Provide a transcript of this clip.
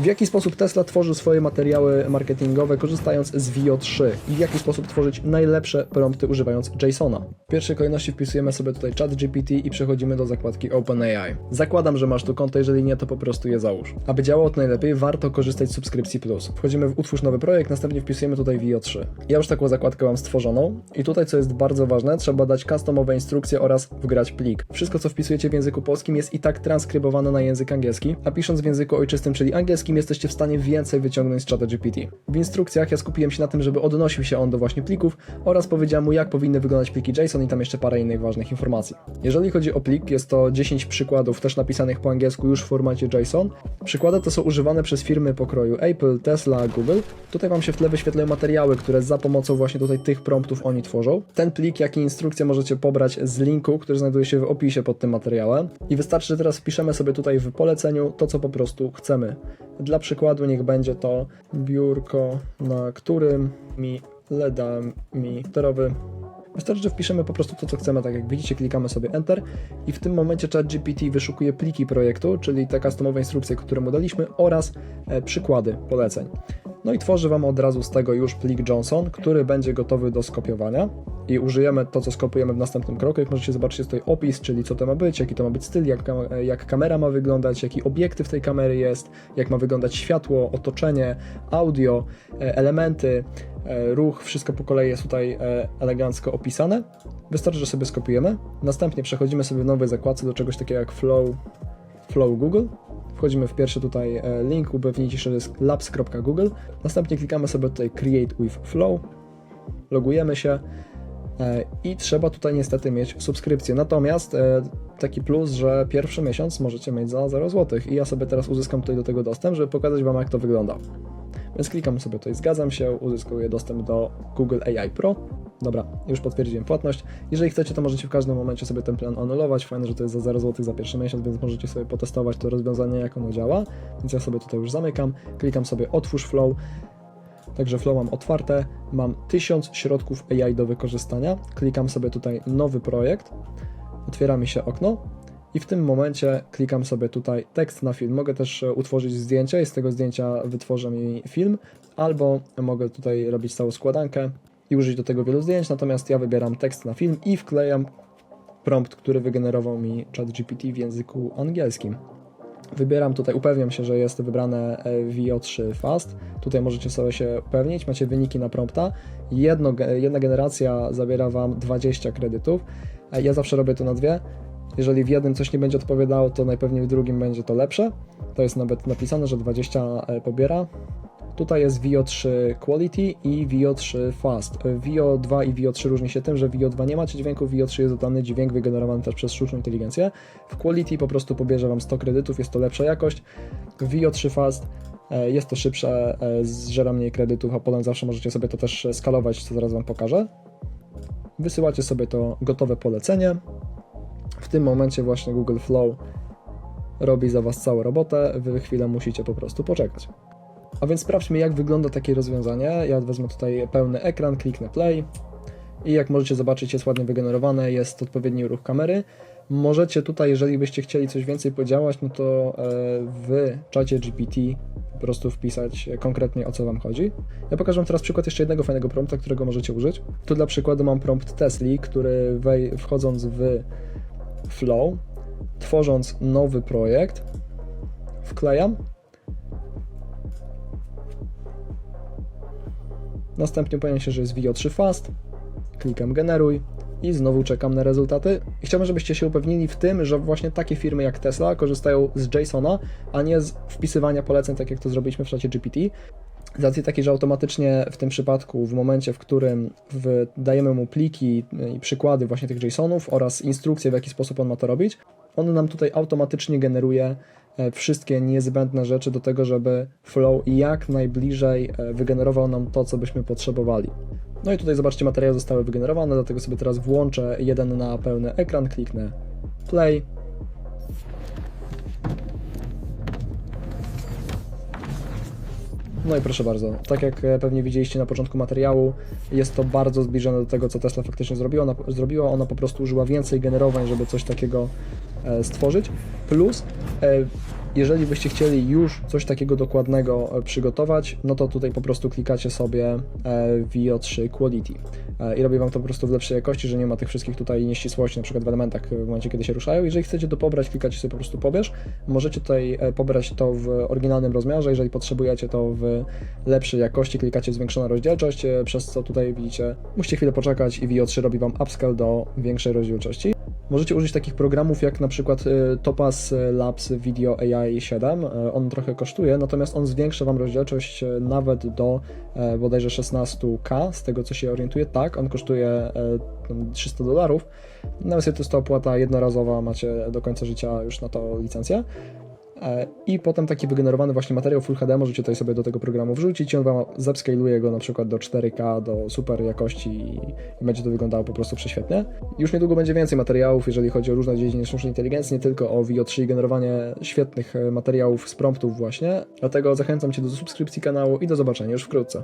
W jaki sposób Tesla tworzy swoje materiały marketingowe korzystając z VO3 i w jaki sposób tworzyć najlepsze prompty używając JSONa. W pierwszej kolejności wpisujemy sobie tutaj ChatGPT i przechodzimy do zakładki OpenAI. Zakładam, że masz tu konto, jeżeli nie, to po prostu je załóż. Aby działało to najlepiej, warto korzystać z subskrypcji Plus. Wchodzimy w utwórz nowy projekt, następnie wpisujemy tutaj VO3. Ja już taką zakładkę mam stworzoną i tutaj, co jest bardzo ważne, trzeba dać customowe instrukcje oraz wgrać plik. Wszystko, co wpisujecie w języku polskim jest i tak transkrybowane na język angielski, a pisząc w języku ojczystym, czyli angielskim, jesteście w stanie więcej wyciągnąć z czata GPT. W instrukcjach ja skupiłem się na tym, żeby odnosił się on do właśnie plików oraz powiedziałem mu, jak powinny wyglądać pliki JSON i tam jeszcze parę innych ważnych informacji. Jeżeli chodzi o plik, jest to 10 przykładów też napisanych po angielsku już w formacie JSON. Przykłady to są używane przez firmy pokroju Apple, Tesla, Google. Tutaj Wam się w tle wyświetlają materiały, które za pomocą właśnie tutaj tych promptów oni tworzą. Ten plik, jak i instrukcję możecie pobrać z linku, który znajduje się w opisie pod tym materiałem. I wystarczy, że teraz wpiszemy sobie tutaj w poleceniu to, co po prostu chcemy. Dla przykładu niech będzie to biurko, na którym mi leda mi sterowy Wystarczy, że wpiszemy po prostu to, co chcemy, tak jak widzicie, klikamy sobie Enter i w tym momencie ChatGPT wyszukuje pliki projektu, czyli te customowe instrukcje, które mu daliśmy oraz e, przykłady poleceń. No i tworzy Wam od razu z tego już plik Johnson, który będzie gotowy do skopiowania i użyjemy to, co skopiujemy w następnym kroku. Jak możecie zobaczyć, jest tutaj opis, czyli co to ma być, jaki to ma być styl, jak, jak kamera ma wyglądać, jaki obiektyw tej kamery jest, jak ma wyglądać światło, otoczenie, audio, e, elementy, e, ruch, wszystko po kolei jest tutaj e, elegancko opisane. Wystarczy, że sobie skopiujemy. Następnie przechodzimy sobie w nowej zakładce do czegoś takiego jak Flow, Flow Google. Wchodzimy w pierwszy tutaj e, link, upewnijcie się, że jest labs.google. Następnie klikamy sobie tutaj Create with Flow, logujemy się e, i trzeba tutaj niestety mieć subskrypcję. Natomiast e, taki plus, że pierwszy miesiąc możecie mieć za 0 zł i ja sobie teraz uzyskam tutaj do tego dostęp, żeby pokazać Wam jak to wygląda. Więc klikam sobie tutaj zgadzam się, uzyskuję dostęp do Google AI Pro. Dobra, już potwierdziłem płatność. Jeżeli chcecie, to możecie w każdym momencie sobie ten plan anulować. Fajne, że to jest za 0 zł za pierwszy miesiąc, więc możecie sobie potestować to rozwiązanie, jak ono działa. Więc ja sobie tutaj już zamykam, klikam sobie otwórz flow. Także flow mam otwarte, mam 1000 środków AI do wykorzystania. Klikam sobie tutaj nowy projekt, otwiera mi się okno i w tym momencie klikam sobie tutaj tekst na film. Mogę też e, utworzyć zdjęcie i z tego zdjęcia wytworzę mi film, albo mogę tutaj robić całą składankę i użyć do tego wielu zdjęć, natomiast ja wybieram tekst na film i wklejam prompt, który wygenerował mi ChatGPT w języku angielskim. Wybieram tutaj, upewniam się, że jest wybrane e, VO3 Fast. Tutaj możecie sobie się upewnić, macie wyniki na prompta. Jedno, jedna generacja zabiera Wam 20 kredytów. E, Ja zawsze robię to na dwie. Jeżeli w jednym coś nie będzie odpowiadało, to najpewniej w drugim będzie to lepsze. To jest nawet napisane, że 20 e, pobiera. Tutaj jest VO3 Quality i VO3 Fast. VO2 i VO3 różni się tym, że VO2 nie macie dźwięku, VO3 jest dodany dźwięk wygenerowany też przez sztuczną inteligencję. W Quality po prostu pobierze Wam 100 kredytów, jest to lepsza jakość. W VO3 Fast e, jest to szybsze, e, zżera mniej kredytów, a potem zawsze możecie sobie to też skalować, co zaraz Wam pokażę. Wysyłacie sobie to gotowe polecenie. W tym momencie właśnie Google Flow robi za Was całą robotę, Wy chwilę musicie po prostu poczekać. A więc sprawdźmy, jak wygląda takie rozwiązanie. Ja wezmę tutaj pełny ekran, kliknę play i jak możecie zobaczyć, jest ładnie wygenerowane, jest odpowiedni ruch kamery. Możecie tutaj, jeżeli byście chcieli coś więcej podziałać, no to e, w czacie GPT po prostu wpisać konkretnie o co Wam chodzi. Ja pokażę teraz przykład jeszcze jednego fajnego prompta, którego możecie użyć. Tu dla przykładu mam prompt Tesli, który wej- wchodząc w Flow, tworząc nowy projekt, wklejam Następnie pojawia się, że jest VO3 Fast. Klikam generuj i znowu czekam na rezultaty. I chciałbym, żebyście się upewnili w tym, że właśnie takie firmy jak Tesla korzystają z JSONa, a nie z wpisywania poleceń, tak jak to zrobiliśmy w czacie GPT. Z racji takiej, że automatycznie w tym przypadku, w momencie, w którym w, dajemy mu pliki i przykłady właśnie tych JSONów oraz instrukcje, w jaki sposób on ma to robić, on nam tutaj automatycznie generuje wszystkie niezbędne rzeczy do tego, żeby Flow jak najbliżej e, wygenerował nam to, co byśmy potrzebowali. No i tutaj zobaczcie, materiały zostały wygenerowane, dlatego sobie teraz włączę jeden na pełny ekran, kliknę play. No i proszę bardzo, tak jak e, pewnie widzieliście na początku materiału, jest to bardzo zbliżone do tego, co Tesla faktycznie zrobiła. Ona, zrobiła. Ona po prostu użyła więcej generowań, żeby coś takiego e, stworzyć. Plus e, Jeżeli byście chcieli już coś takiego dokładnego e, przygotować, no to tutaj po prostu klikacie sobie e, VO3 Quality E, i robi Wam to po prostu w lepszej jakości, że nie ma tych wszystkich tutaj nieścisłości, na przykład w elementach w momencie, kiedy się ruszają. Jeżeli chcecie to pobrać, klikacie sobie po prostu pobierz. Możecie tutaj e, pobrać to w oryginalnym rozmiarze, jeżeli potrzebujecie to w lepszej jakości, klikacie zwiększona rozdzielczość, e, przez co tutaj widzicie, musicie chwilę poczekać i VO3 robi Wam upscale do większej rozdzielczości. Możecie użyć takich programów jak na przykład y, Topaz Labs Video AI 7. Y, On trochę kosztuje, natomiast on zwiększa Wam rozdzielczość nawet do e, bodajże 16K, z tego co się orientuję. Tak, on kosztuje e, tam 300 dolarów. To jest to opłata jednorazowa, macie do końca życia już na to licencję. E, I potem taki wygenerowany właśnie materiał Full HD możecie tutaj sobie do tego programu wrzucić i on Wam zapskaluje go na przykład do 4K, do super jakości i będzie to wyglądało po prostu prześwietnie. Już niedługo będzie więcej materiałów, jeżeli chodzi o różne dziedziny sztucznej inteligencji, nie tylko o VO3 i generowanie świetnych e, materiałów z promptów właśnie. Dlatego zachęcam Cię do subskrypcji kanału i do zobaczenia już wkrótce.